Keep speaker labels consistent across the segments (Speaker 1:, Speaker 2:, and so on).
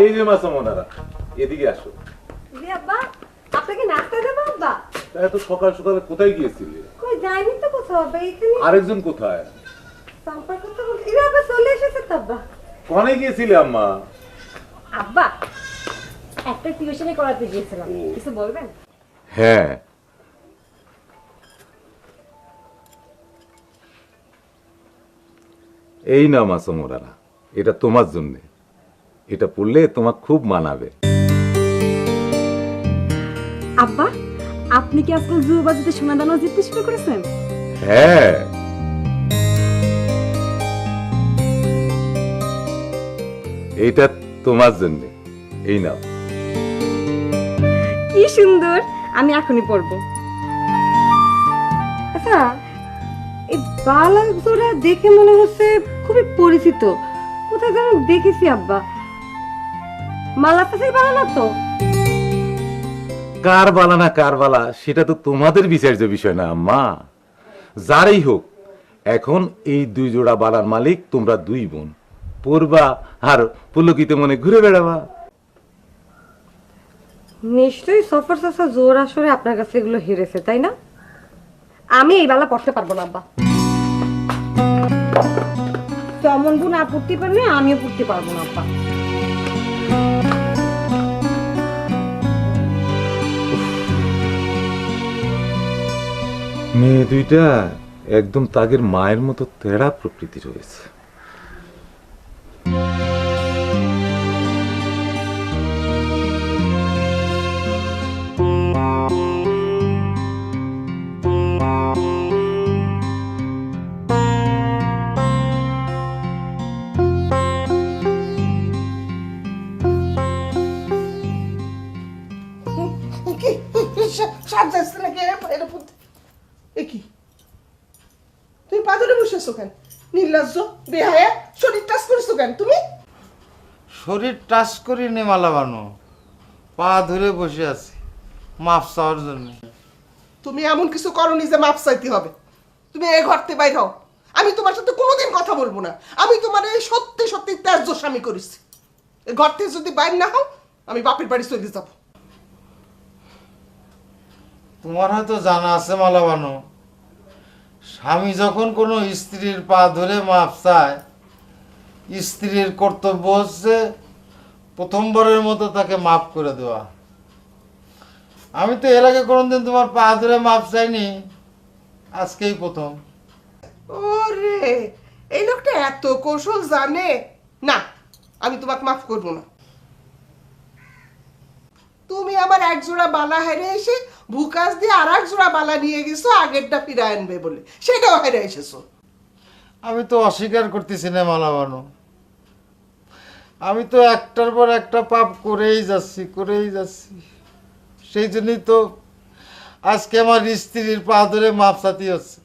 Speaker 1: এই যে মাসা মোনারা এদিকে আসো।
Speaker 2: আব্বা আপনাকে নাস্তা দেবো আব্বা?
Speaker 1: তা এত সকাল সকালে কোথায় গিয়েছিলে?
Speaker 2: কই যাইনি তো কোথাও আব্বা এখানে
Speaker 1: আরেকজন কোথায়?
Speaker 2: সম্পর্ক তো বলতে এরা আব্বা চলে এসেছে তো আব্বা।
Speaker 1: কনে গিয়েছিলে আম্মা?
Speaker 2: আব্বা একটা টিউশনে করাতে গিয়েছিলাম। কিছু বলবেন?
Speaker 1: হ্যাঁ। এই না মাসা মোরারা এটা তোমার জন্যে। এটা পড়লে তোমার খুব মানাবে।
Speaker 2: আব্বা আপনি কি আজকাল জুবাজিতে সোনা দানা জিততে শুরু করেছেন?
Speaker 1: হ্যাঁ। এইটা তোমার জন্য। এই নাও।
Speaker 2: কি সুন্দর! আমি এখনই পড়ব। আচ্ছা এই বালা জোড়া দেখে মনে হচ্ছে খুবই পরিচিত। কোথায় যেন দেখেছি আব্বা। মালা বালা না তো?
Speaker 1: কার বালা না কার বালা সেটা তো তোমাদের বিচার্য বিষয় না আম্মা যারই হোক এখন এই দুই জোড়া বালার মালিক তোমরা দুই বোন। পড়বা আর পুলকিত মনে ঘুরে বেড়াবা।
Speaker 2: নিশ্চয়ই সফর চাষা জোর আসরে আপনার কাছে এগুলো হেরেছে তাই না? আমি এই বেলা পড়তে পারব না আব্বা। তেমন গুণ আপত্তি পারলে আমিও পড়তে পারব না আব্বা।
Speaker 1: মেয়ে দুইটা একদম তাগের মায়ের মতো তেড়া প্রকৃতি রয়েছে
Speaker 3: বেহায়া শরীর টাচ করেছ কেন? তুমি?
Speaker 4: শরীর টাচ করি নে মালা বানো পা ধরে বসে আছি মাপ চাওয়ার জন্য।
Speaker 3: তুমি এমন কিছু করনি যে মাপ চাইতে হবে। তুমি এই ঘরতে বাইর হও। আমি তোমার সাথে কোনোদিন কথা বলব না। আমি তোমার এই সত্যি সত্যি ত্যায্য স্বামী করেছি। এই ঘর থেকে যদি বাইর না হও আমি বাপের বাড়ি চলে যাব।
Speaker 4: তোমার হয়তো জানা আছে মালা বানো স্বামী যখন কোনো স্ত্রীর পা ধরে মাপ চায়, স্ত্রীর কর্তব্য হচ্ছে প্রথমবারের মতো তাকে মাফ করে দেওয়া। আমি তো এর আগে কোনোদিন তোমার পা ধরে মাপ চাইনি, আজকেই প্রথম।
Speaker 3: ওরে, এই লোকটা এত কৌশল জানে। না, আমি তোমাকে মাফ করব না। তুমি আমার এক জোড়া বালা হেরে এসে ভুকাস দিয়ে আর এক জোড়া বালা নিয়ে গেছো, আগেরটা ফিরে আনবে বলে। সেটাও হেরে এসেছ।
Speaker 4: আমি তো অস্বীকার করতেছি না মালাবানো আমি তো একটার পর একটা পাপ করেই যাচ্ছি করেই যাচ্ছি। সেই জন্যই তো আজকে আমার স্ত্রীর পা ধরে মাপ হচ্ছে।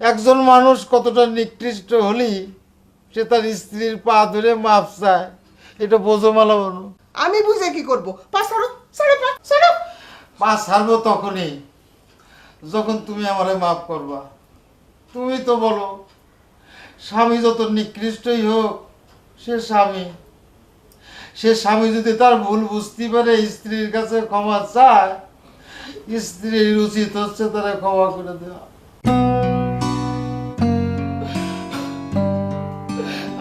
Speaker 4: একজন মানুষ কতটা নিকৃষ্ট হলেই সে তার স্ত্রীর পা ধরে মাপ চায় এটা বোঝো মালা মালাবানো
Speaker 3: আমি বুঝে কি করব? ছাড়ো
Speaker 4: ছাড়বো তখনই, যখন তুমি আমারে মাফ করবা। তুমি তো বলো, স্বামী যত নিকৃষ্টই হোক, সে স্বামী। সে স্বামী যদি তার ভুল বুঝতে পারে, স্ত্রীর কাছে ক্ষমা চায়, স্ত্রীর উচিত হচ্ছে তারা ক্ষমা করে দেওয়া।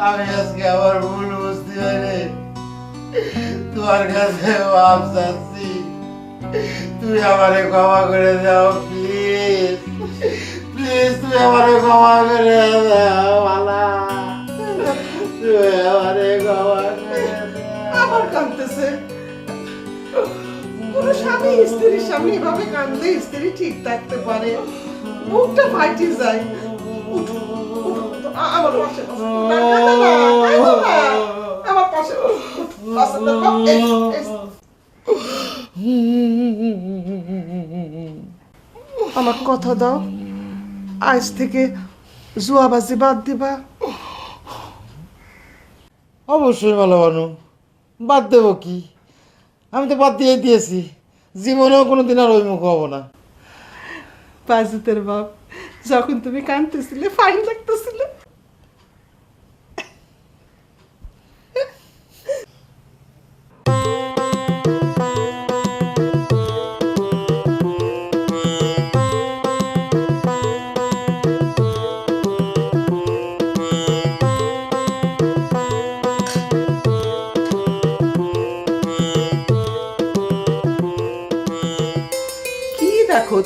Speaker 4: আমি আজকে আমার ভুল বুঝতে পারে। তোমার কাছে মাপ চাচ্ছি। তুমি আমারে ক্ষমা করে দাও প্লিজ। প্লিজ তুমি আমারে ক্ষমা করে দাও মালা। তুমি আমারে ক্ষমা করে
Speaker 3: আবার কাঁদতেছে। কোন স্বামী স্ত্রীর সামনে এভাবে কাঁদলে স্ত্রী ঠিক থাকতে পারে। মুখটা ফাটি যায়। উঠো, উঠো, আমার বসো। না, কাঁদো না, কাঁদো না। আমার পাশে বসো, উঠো, পাশে দেখো, এই, এই। আমার কথা দাও। আজ থেকে জুয়াবাজি বাদ দিবা।
Speaker 4: অবশ্যই ভালো বানু বাদ দেব কি? আমি তো বাদ দিয়ে দিয়েছি। জীবনেও কোনো দিন আর ওই মুখ হব না।
Speaker 3: বাজিতের বাপ যখন তুমি কাঁদতেছিলে ফাইন লাগতেছিল।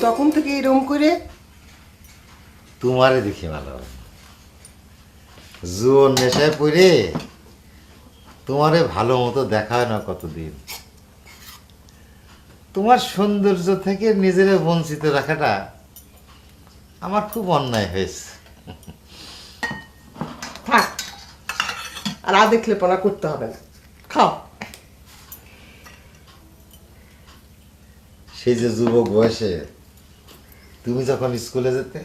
Speaker 3: কখন থেকে এরম করে
Speaker 4: তোমারে দেখি ভালো জোর নেশায় পড়ে তোমারে ভালো মতো দেখা হয় না কতদিন। তোমার সৌন্দর্য থেকে নিজেরে বঞ্চিত রাখাটা আমার খুব অন্যায় হয়েছে।
Speaker 3: থাক আর আ দেখলে পড়া করতে হবে না। খাও।
Speaker 4: সেই যে যুবক বয়সে তুমি যখন স্কুলে যেতে?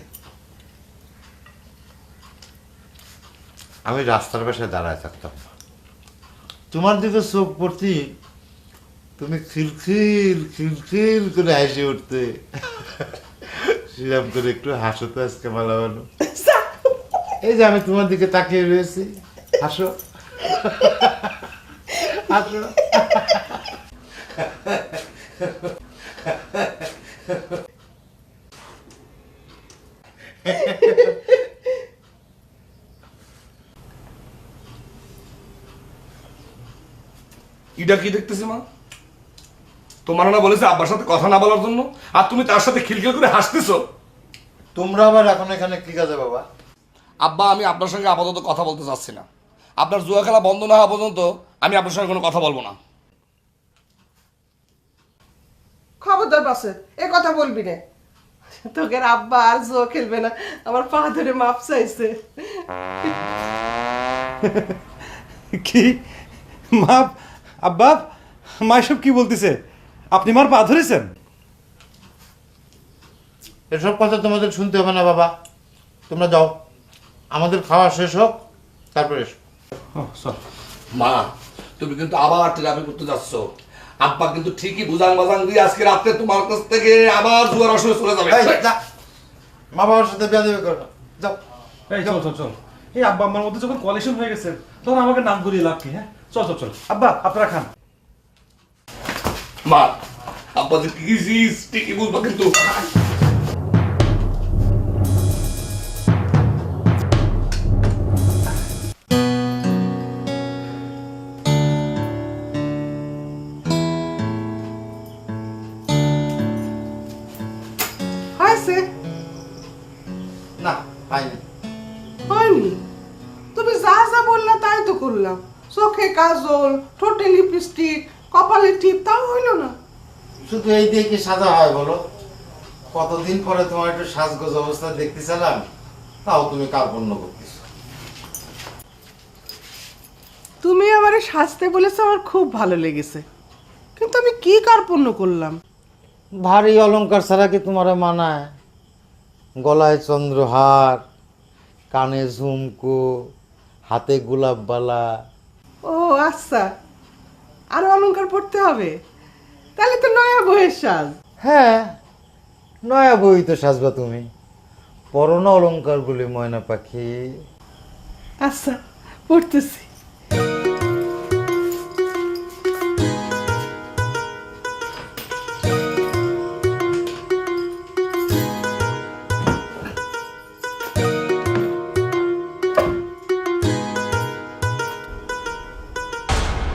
Speaker 4: আমি রাস্তার পাশে দাঁড়ায় থাকতাম। তোমার দিকে চোখ পড়তি তুমি খিলখিল খিলখিল করে হাসি উঠতে। সেরকম করে একটু হাসো তো আজকে মালা বানো এই যে আমি তোমার দিকে তাকিয়ে রয়েছি হাসো। হাসো।
Speaker 5: ইটা কি দেখতেছি মা? তোমার না বলেছে আব্বার সাথে কথা না বলার জন্য আর তুমি তার সাথে খিলখিল করে হাসতেছো।
Speaker 4: তোমরা আবার এখন এখানে কি কাজে বাবা?
Speaker 5: আব্বা আমি আপনার সঙ্গে আপাতত কথা বলতে চাচ্ছি না। আপনার জুয়া খেলা বন্ধ না হওয়া পর্যন্ত আমি আপনার সঙ্গে কোনো কথা বলব না।
Speaker 3: খবরদার বাসে এ কথা বলবি না তোকে আব্বা আর জো খেলবে না। আমার পা ধরে মাপ চাইছে।
Speaker 6: কি? মা আব্বা মা এসব কি বলতেছে? আপনি মার পা ধরেছেন?
Speaker 4: এসব কথা তোমাদের শুনতে হবে না বাবা। তোমরা যাও। আমাদের খাওয়া শেষ হোক তারপরে এসো।
Speaker 5: মা তুমি কিন্তু আবার টেরাপি করতে যাচ্ছ। আব্বা কিন্তু ঠিকই বুঝাং বাজাং দিয়ে আজকে রাতে তোমার কাছ থেকে আবার জুয়ার আসরে চলে যাবে।
Speaker 4: এই, মা বাবার সাথে বিয়া দেবে করো। যাও।
Speaker 6: এই চল চল চল। এই আব্বা আমার মধ্যে যখন কোয়ালিশন হয়ে গেছে তখন আমাকে নাম করিয়ে লাভ কি হ্যাঁ? চল চল চল। আব্বা আপনারা খান।
Speaker 5: মা আব্বা যে কি জিনিস ঠিকই বুঝবা কিন্তু।
Speaker 3: হয়েছে
Speaker 4: না পাইনি
Speaker 3: হয়নি? তুমি যা যা বললা তাই তো করলাম। চোখে কাজল ঠোঁটে লিপস্টিক কপালে টিপ তাও হইল না।
Speaker 4: শুধু এই দিয়ে কি সাজা হয় বলো? কতদিন পরে তোমার একটু সাজগোজ অবস্থা দেখতেছিলাম তাও তুমি কার্পণ্য করতেছো।
Speaker 3: তুমি আমারে সাজতে বলেছ আমার খুব ভালো লেগেছে। কিন্তু আমি কি কার্পণ্য করলাম?
Speaker 4: ভারী অলংকার ছাড়া কি তোমার মানায়? গলায় চন্দ্রহার কানে ঝুমকো হাতে গোলাপবালা
Speaker 3: ও আচ্ছা। আরও অলংকার পড়তে হবে? তাহলে তো নয়া বইয়ের সাজ।
Speaker 4: হ্যাঁ নয়া বই তো সাজবা তুমি। পরনা অলংকার বলে ময়না পাখি।
Speaker 3: আচ্ছা পড়তেছি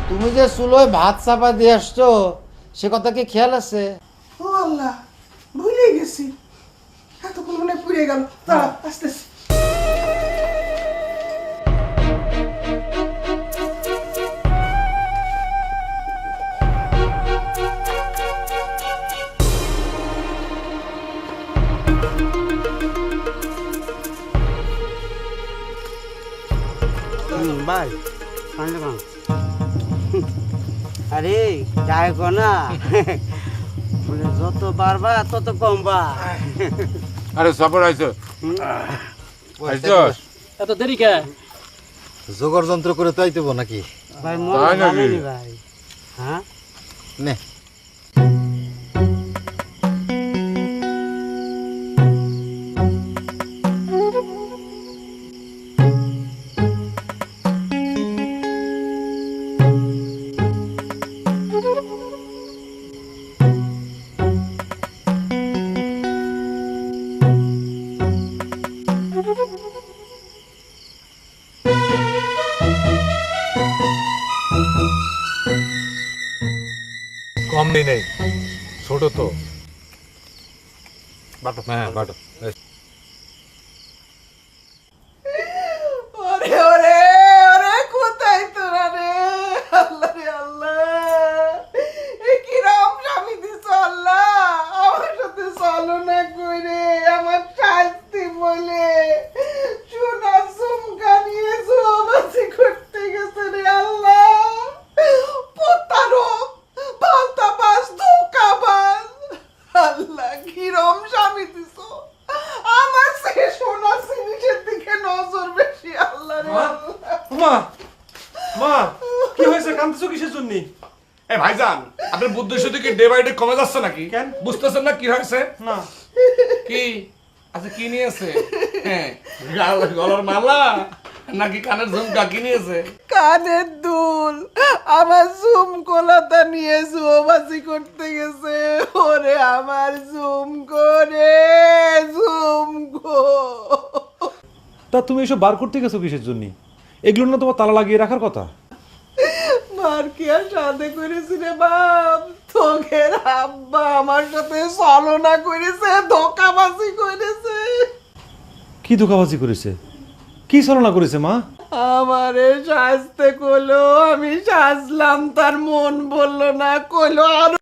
Speaker 4: তুমি যে চুলোয় ভাত চাপা দিয়ে আসছো সে কথা কি খেয়াল আছে?
Speaker 3: ও আল্লাহ ভুলে গেছি। এতক্ষণ মনে পুড়ে গেল। দাঁড়া আসতেছি।
Speaker 7: ভাই আরে যাই গো না। যত বাড়বা তত কমবা।
Speaker 8: আরে সফর আইছো
Speaker 7: এত দেরি কে?
Speaker 4: জোগাড় যন্ত্র করে তাই দেবো নাকি?
Speaker 7: ভাই মন ভাই। হ্যাঁ?
Speaker 4: নে।
Speaker 8: কম নেই নেই। ছোট তো। বাটো। হ্যাঁ বাটো
Speaker 3: ওরে ওরে ওরে কোথায় তোরা রে আল্লাহ রে আল্লাহ এ কিরম স্বামী দিছ আল্লাহ আমার সাথে চলো না করে আমার শাস্তি বলে সোনা চুমকা নিয়ে জোবাসি করতে গেছে রে আল্লাহ প্রতারক পাল্টাবাস ধোকাবাজ আল্লাহ কিরম স্বামী দিছ আমার সে সোনা জিনিসের দিকে নজর বেশি আল্লাহ রে আল্লাহ
Speaker 6: মা মা কি হয়েছে? কান্দছো কিসের জন্য?
Speaker 5: এ ভাইজান আপনার বুদ্ধি শুধু কি ডে বাই ডে কমে যাচ্ছে নাকি?
Speaker 6: কেন?
Speaker 5: বুঝতেছেন না কি হয়েছে?
Speaker 6: না।
Speaker 5: কি? আচ্ছা কি নিয়েছে? হ্যাঁ গলার মালা? নাকি কানের ঝুমকা কি নিয়েছে?
Speaker 3: কানের দুল আমার জুম কোলাটা নিয়ে জুবাসি করতে গেছে। ওরে আমার জুম করে জুম গো
Speaker 6: তা তুমি এসব বার করতে গেছো কিসের জন্য? এগুলো না তোমার তালা লাগিয়ে রাখার কথা?
Speaker 3: মার কি আর সাথে করেছি রে বাপ? তোকের আব্বা আমার সাথে ছলনা করেছে ধোকাবাজি করেছে।
Speaker 6: কি ধোকাবাজি করেছে? কি ছলনা করেছে মা?
Speaker 3: আমারে সাজতে কইলো আমি সাজলাম তার মন বলল না কইলো আর